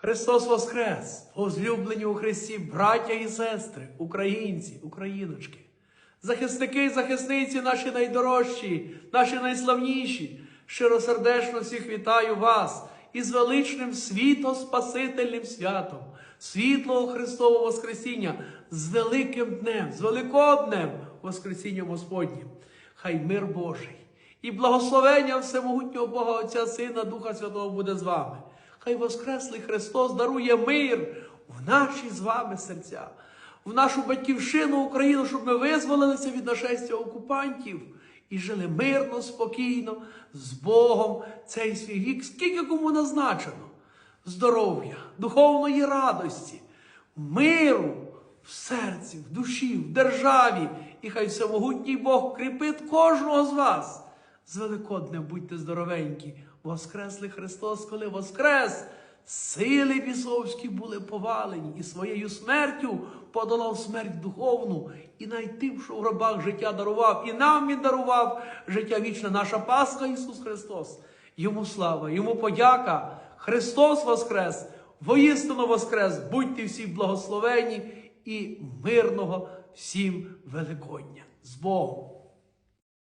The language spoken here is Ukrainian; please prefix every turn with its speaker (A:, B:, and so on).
A: Христос Воскрес! Возлюблені у Христі, браття і сестри, українці, україночки, захисники і захисниці наші найдорожчі, наші найславніші. Щиросердечно всіх вітаю вас із величним світо-спасительним святом, світлого Христового Воскресіння, з великим днем, з великоднем Воскресінням Господнім. Хай мир Божий і благословення всемогутнього Бога Отця, Сина, Духа Святого буде з вами. Хай Воскреслий Христос дарує мир в наші з вами серця, в нашу батьківщину Україну, щоб ми визволилися від нашестя окупантів і жили мирно, спокійно, з Богом цей свій вік, скільки кому назначено. Здоров'я, духовної радості, миру в серці, в душі, в державі. І хай всемогутній Бог кріпить кожного з вас. З Великоднем будьте здоровенькі. Воскресли Христос, коли воскрес, сили бісовські були повалені, і своєю смертю подолав смерть духовну, і найтим, що в гробах життя дарував, і нам він дарував життя вічне, наша Пасха Ісус Христос. Йому слава, йому подяка. Христос Воскрес, воістину Воскрес, будьте всі благословені і мирного всім Великодня. З Богом!